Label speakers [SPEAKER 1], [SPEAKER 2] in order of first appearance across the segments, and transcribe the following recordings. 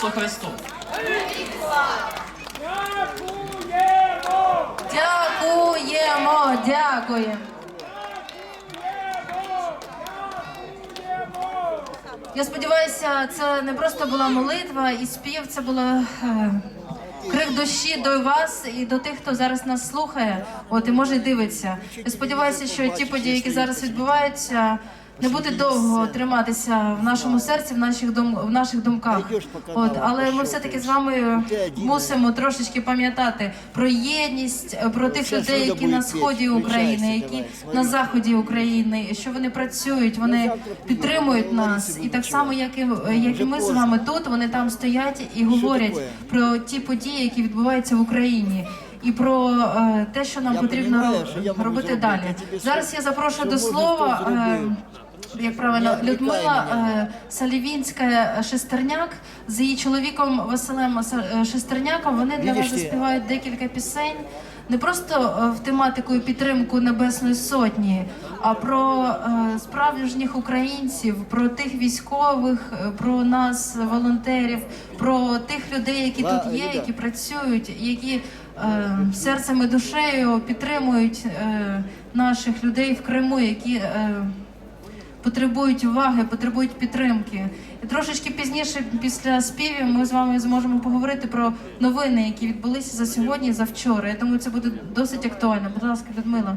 [SPEAKER 1] Ісусу
[SPEAKER 2] Христу!
[SPEAKER 3] Дякуємо, дякуємо. Я сподіваюся, це не просто була молитва і спів, це було е, крик душі до вас і до тих, хто зараз нас слухає, от і може дивиться. Я сподіваюся, що ті події, які зараз відбуваються, не буде довго триматися в нашому серці, в наших дум в наших думках. От, але ми все-таки з вами мусимо трошечки пам'ятати про єдність, е, про тих людей, які на сході України, які на заході України, що вони працюють, вони підтримують нас, і так само, як і як і ми з вами тут, вони там стоять і говорять про ті події, які відбуваються в Україні. І про е, те, що нам
[SPEAKER 4] Я
[SPEAKER 3] потрібно
[SPEAKER 4] понимаю, що я
[SPEAKER 3] ро-
[SPEAKER 4] можу
[SPEAKER 3] робити далі. Зараз я запрошую до слова. Е, як правильно, Людмила е, Салівінська Шестерняк з її чоловіком Василем е, Шестерняком. Вони для вас заспівають декілька пісень. Не просто е, в тематику і підтримку Небесної Сотні, а про е, справжніх українців, про тих військових, е, про нас, волонтерів, про тих людей, які тут є, які працюють, які е, серцем і душею підтримують е, наших людей в Криму, які е, потребують уваги, потребують підтримки. І трошечки пізніше, після співів, ми з вами зможемо поговорити про новини, які відбулися за сьогодні і за вчора. Я думаю, це буде досить актуально. Будь ласка, Людмила.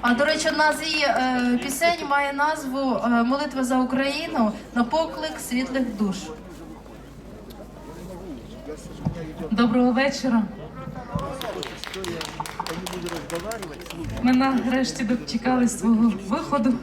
[SPEAKER 3] А до речі, одна з її е, пісень має назву е, Молитва за Україну на поклик світлих душ.
[SPEAKER 5] Доброго вечора. Ми нарешті дочекали свого виходу.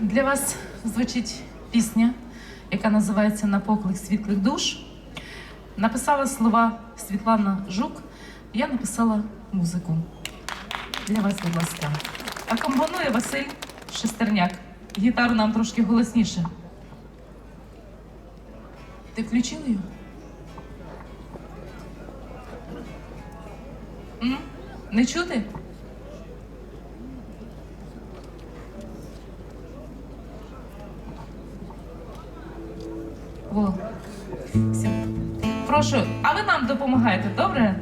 [SPEAKER 5] Для вас звучить пісня, яка називається На поклик світлих душ. Написала слова Світлана Жук, я написала музику. Для вас, будь ласка. Акомпонує Василь Шестерняк. Гітару нам трошки голосніше. Ти включив її? М? Не чути? О. Все. Прошу, а ви нам допомагаєте, добре?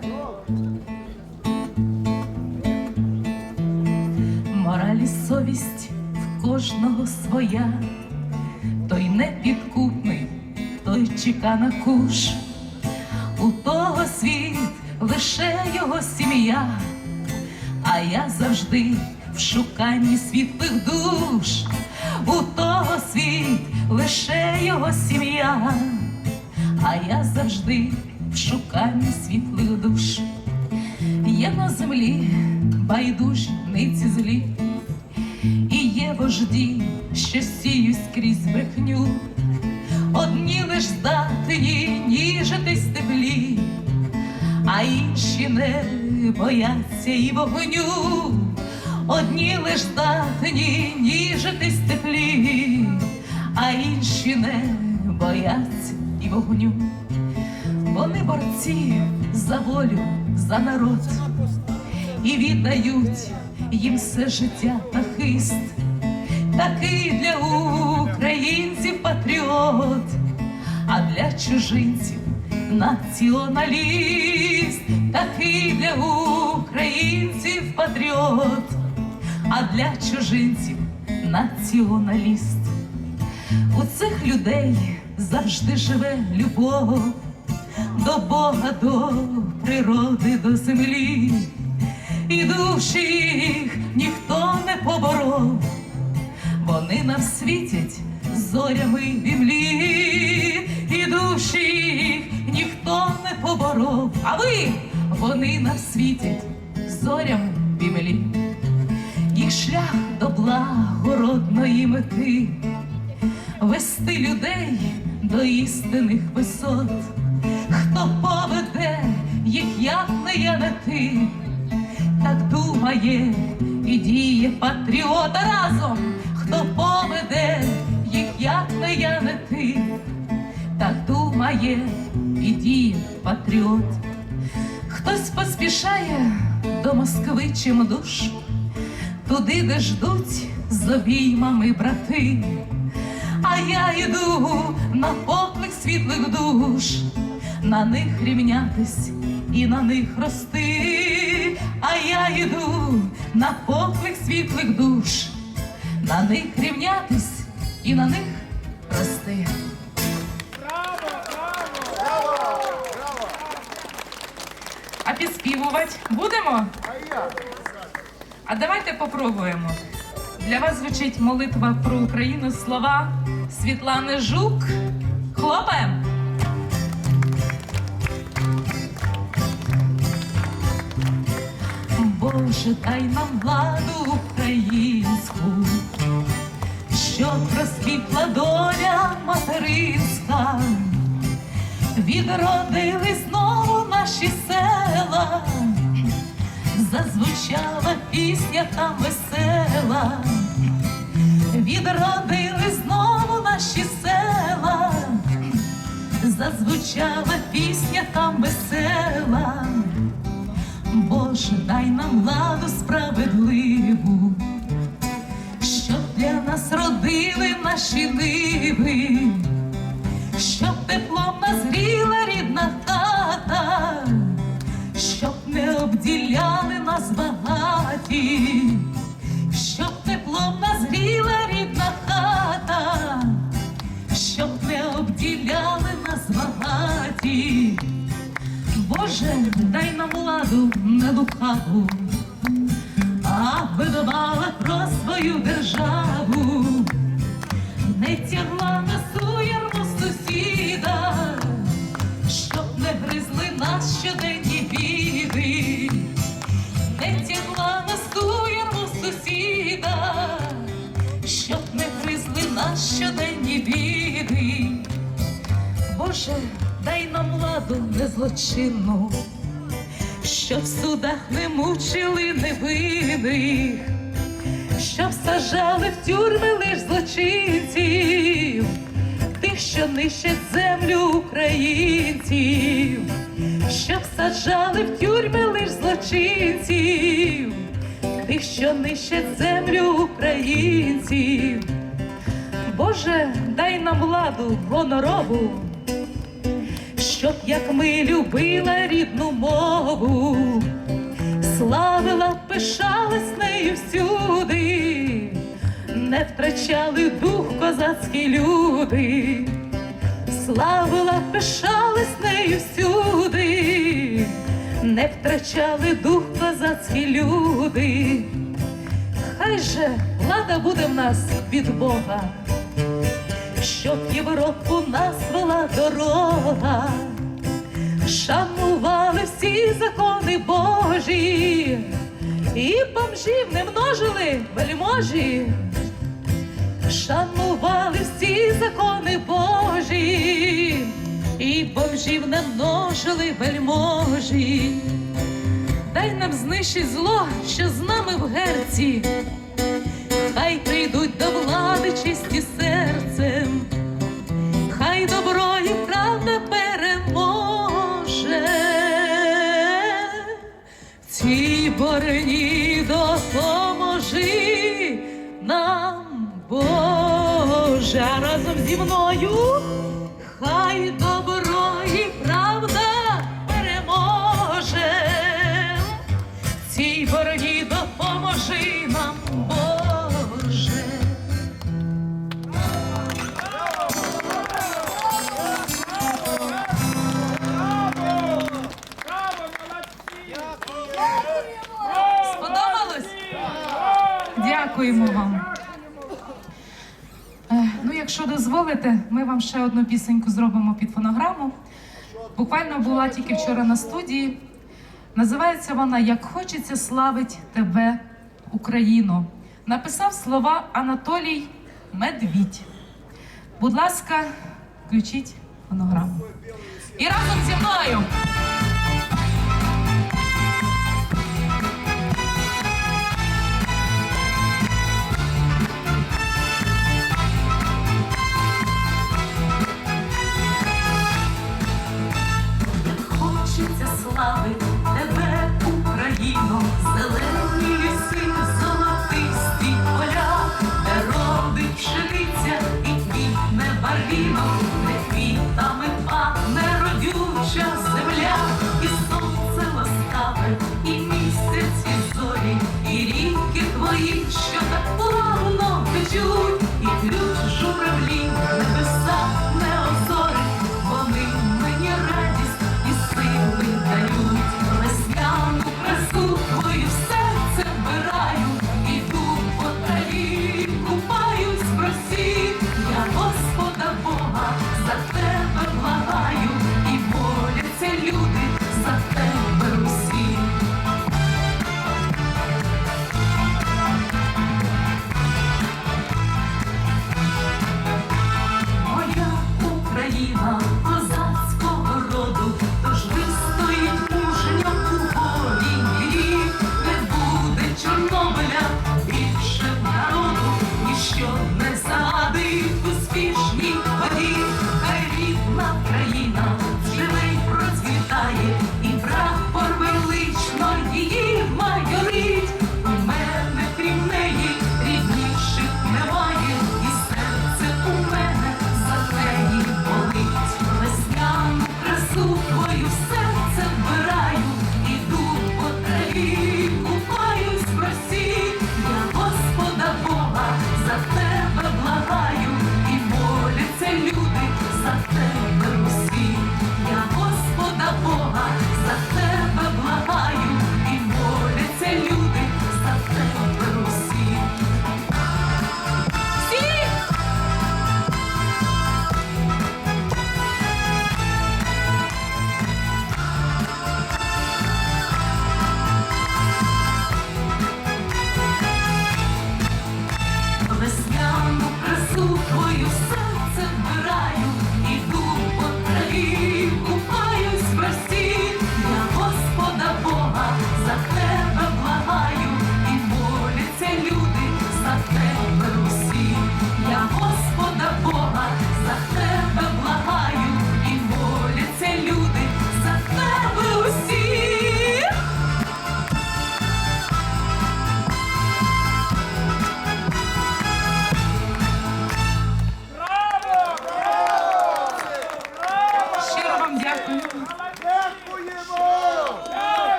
[SPEAKER 5] Мораль і совість в кожного своя, той непідкупний, той чека на куш. У того світ лише його сім'я, а я завжди в шуканні світлих душ. У того світ лише його сім'я, а я завжди в шуканні світлих душ. Є на землі байдужі ниці злі, і є вожді, що сіють скрізь брехню. Одні лиш здатні ніжитись теплі, а інші не бояться і вогню. Одні лиш здатні ніжитись теплі, а інші не бояться і вогню. Вони борці за волю, за народ і віддають їм все життя та хист. Такий для українців патріот, а для чужинців націоналіст, такий для українців патріот, а для чужинців націоналіст. У цих людей завжди живе любов. До Бога, до природи, до землі, і душі їх ніхто не поборов, вони нам світять зорями в імлі, і душі їх ніхто не поборов, а ви? Вони нам світять зорям бімелі, їх шлях до благородної мети, вести людей до істинних висот, хто поведе їх, як не я не ти, так думає і діє патріота разом, хто поведе їх, як не я не ти, так думає і діє патріот. Хтось поспішає до Москви чим душ, туди, де ждуть з обіймами брати. А я йду на поклик світлих душ, на них рівнятись і на них рости. А я йду на поклик світлих душ, на них рівнятись і на них рости. А підспівувати будемо? А давайте попробуємо. Для вас звучить молитва про Україну слова Світлани Жук. Хлопаємо! Боже, дай нам владу українську, щоб розквітла доля материнська, відродили знову наші села, зазвучала пісня там весела, відродили зазвучала пісня там весела. Боже, дай нам владу справедливу, щоб для нас родили наші ниви, щоб теплом назріла рідна хата, щоб не обділяли нас багаті, щоб теплом назріла рідна хата, щоб не обділяли Боже, дай нам владу не лукаву, аби дбала про свою державу, не тягла на суєрму сусіда, щоб не гризли нас щоденні біди, не тягла на суєрму сусіда, щоб не гризли нас щоденні біди. Боже, дай нам владу незлочинну, щоб в судах не мучили невинних, щоб сажали в тюрми лиш злочинців, тих, що нищать землю українців, щоб саджали в тюрми лиш злочинців, тих, що нищать землю українців. Боже, дай нам владу гонорову, щоб як ми любила рідну мову, славила, пишалась нею всюди, не втрачали дух козацькі люди, славила, пишалась нею всюди, не втрачали дух козацькі люди. Хай же влада буде в нас від Бога, щоб Європу нас вела дорога, шанували всі закони Божі, і бомжів не множили вельможі, шанували всі закони Божі, і бомжів не множили вельможі. Дай нам знищить зло, що з нами в герці, хай прийдуть до влади чисті серцем, цій борні допоможи нам, Боже, разом зі мною, хай Дякуємо вам. Е, Ну, якщо дозволите, ми вам ще одну пісеньку зробимо під фонограму. Буквально була тільки вчора на студії. Називається вона Як хочеться славить тебе, Україно. Написав слова Анатолій Медвідь. Будь ласка, включіть фонограму. І разом зі мною.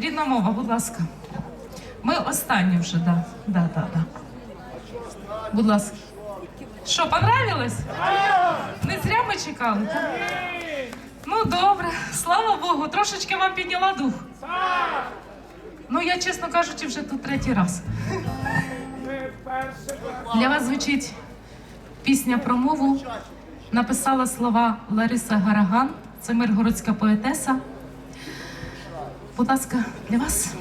[SPEAKER 4] Рідна
[SPEAKER 5] мова, будь ласка. Ми останні вже, да. Да, да, да. Будь ласка. Що, понравилось? Не зря ми чекали. так? Ну, добре, слава Богу, трошечки вам підняла дух. Ну, я, чесно кажучи, вже тут третій раз. Для вас звучить пісня про мову. Написала слова Лариса Гараган, це миргородська поетеса. Будь ласка, для вас.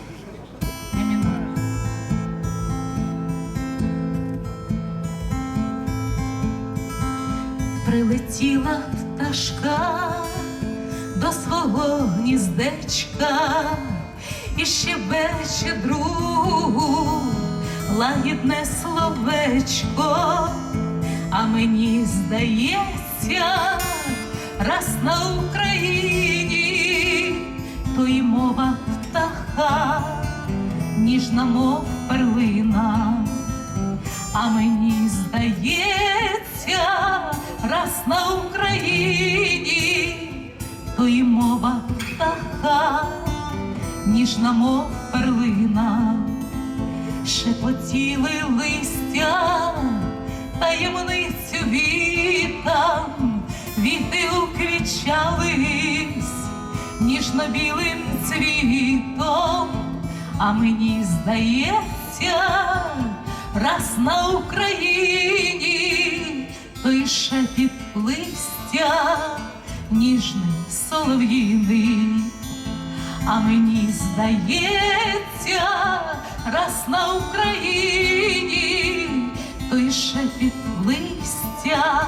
[SPEAKER 5] Прилетіла пташка до свого гніздечка. І щебече другу лагідне словечко, а мені здається, раз на Україні, то й мова птаха, ніжна мов перлина. А мені здається, раз на Україні, то й мова птаха, ніжна мов перлина, шепотіли листя, таємницю вітам, віти уквічались, ніжно-білим цвітом, а мені здається, раз на Україні той шепіт листя, ніжний солов'їний. А мені здається, раз на Україні той шепіт листя,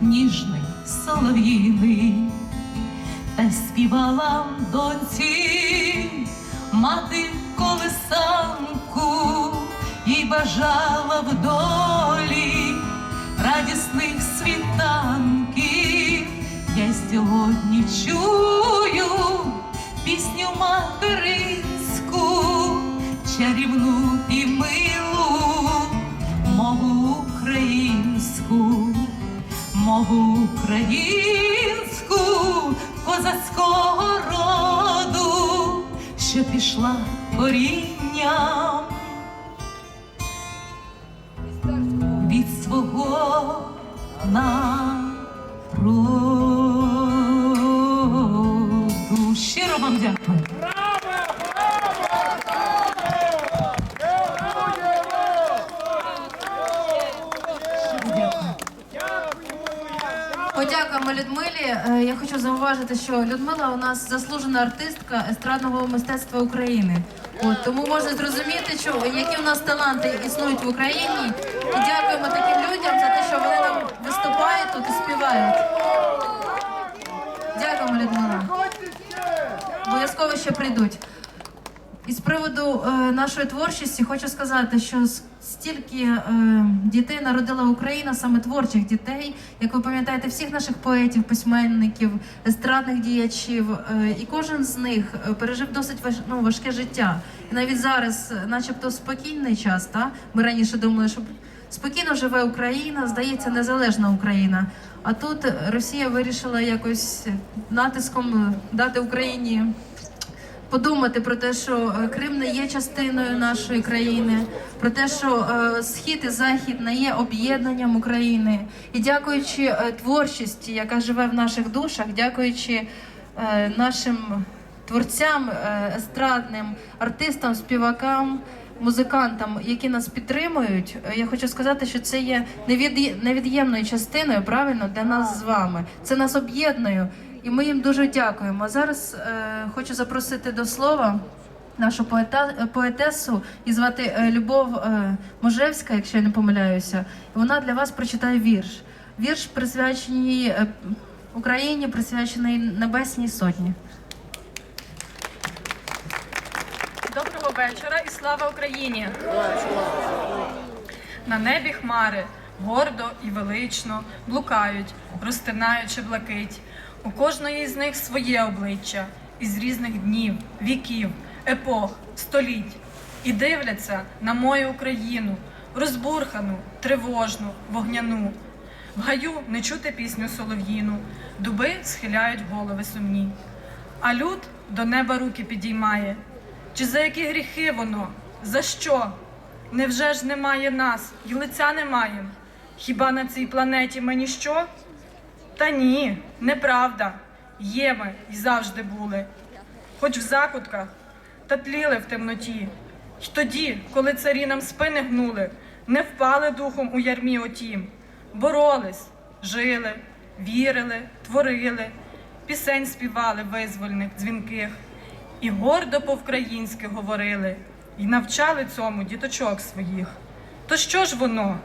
[SPEAKER 5] ніжний солов'їний, та співала доньці мати колесанку і бажала в долі радісних світанків. Я й сьогодні чую пісню материнську, чарівну і милу, мову українську, мову українську козацького роду, що пішла корінням від свого народу.
[SPEAKER 3] Я хочу зауважити, що Людмила у нас заслужена артистка естрадного мистецтва України. От тому можна зрозуміти, що які у нас таланти існують в Україні. І дякуємо таким людям за те, що вони нам виступають тут і співають. Дякуємо, Людмила. Обов'язково ще прийдуть. І з приводу е, нашої творчості хочу сказати, що стільки е, дітей народила Україна, саме творчих дітей, як ви пам'ятаєте, всіх наших поетів, письменників, естрадних діячів, е, і кожен з них е, пережив досить важ, ну, важке життя. І навіть зараз, е, начебто, спокійний час, та ми раніше думали, що спокійно живе Україна, здається, незалежна Україна. А тут Росія вирішила якось натиском е, дати Україні подумати про те, що е, Крим не є частиною нашої країни, про те, що е, схід і захід не є об'єднанням України. І дякуючи е, творчості, яка живе в наших душах, дякуючи нашим творцям, естрадним артистам, співакам. Музикантам, які нас підтримують, я хочу сказати, що це є невід... невід'ємною частиною правильно для нас з вами. Це нас об'єднує, і ми їм дуже дякуємо. Зараз е, хочу запросити до слова нашу поета, поетесу і звати е, Любов е, Можевська, якщо я не помиляюся. Вона для вас прочитає вірш. Вірш присвячений е, Україні, присвячений Небесній Сотні.
[SPEAKER 6] Доброго вечора і слава Україні! На небі хмари гордо і велично блукають, розтинаючи блакить. У кожної з них своє обличчя із різних днів, віків, епох, століть. І дивляться на мою Україну, розбурхану, тривожну, вогняну. В гаю не чути пісню солов'їну, дуби схиляють голови сумні. А люд до неба руки підіймає. Чи за які гріхи воно? За що? Невже ж немає нас, й лиця не маєм? Хіба на цій планеті ми ніщо? Та ні, неправда. Є ми і завжди були. Хоч в закутках, та тліли в темноті. Й тоді, коли царі нам спини гнули, не впали духом у ярмі отім. Боролись, жили, вірили, творили, пісень співали визвольних, дзвінких, і гордо по-українськи говорили, і навчали цьому діточок своїх. То що ж воно?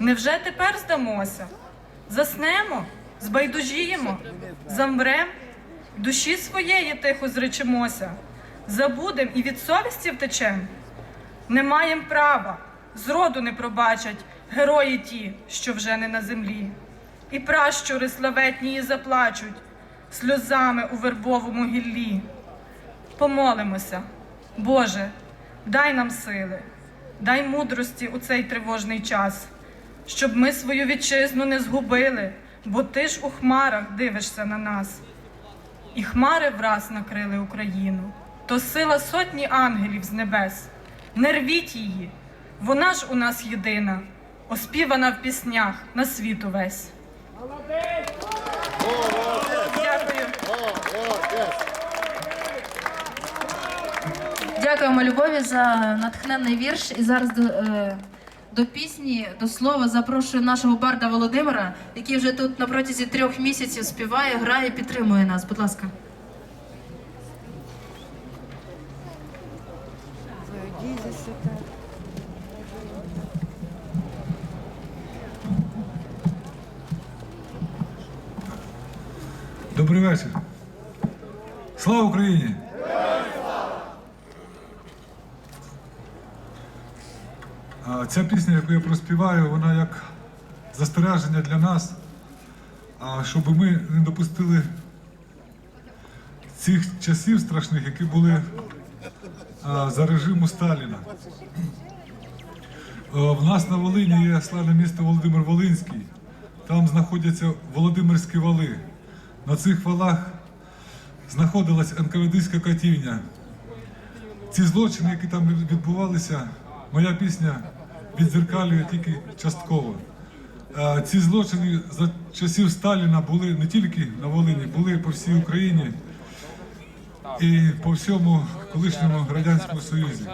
[SPEAKER 6] Невже тепер здамося? Заснемо, збайдужіємо, замрем, душі своєї тихо зречемося, забудем і від совісті втечем. Не маєм права, зроду не пробачать герої ті, що вже не на землі. І пращури славетнії заплачуть сльозами у вербовому гіллі. Помолимося, Боже, дай нам сили, дай мудрості у цей тривожний час, щоб ми свою вітчизну не згубили, бо ти ж у хмарах дивишся на нас. І хмари враз накрили Україну. То сила сотні ангелів з небес. Не рвіть її, вона ж у нас єдина, оспівана в піснях на світ увесь.
[SPEAKER 3] Дякуємо любові за натхненний вірш і зараз. Е, до пісні, до слова запрошую нашого барда Володимира, який вже тут на протязі трьох місяців співає, грає, підтримує нас. Будь ласка.
[SPEAKER 7] Добрий вечір. Слава Україні! Ця пісня, яку я проспіваю, вона як застереження для нас, щоб ми не допустили цих часів страшних, які були за режиму Сталіна. В нас на Волині є славне місто Володимир Волинський. Там знаходяться Володимирські вали. На цих валах знаходилась НКВДська катівня. Ці злочини, які там відбувалися, моя пісня відзеркалює тільки частково. Е, Ці злочини за часів Сталіна були не тільки на Волині, були по всій Україні і по всьому колишньому радянському Союзі.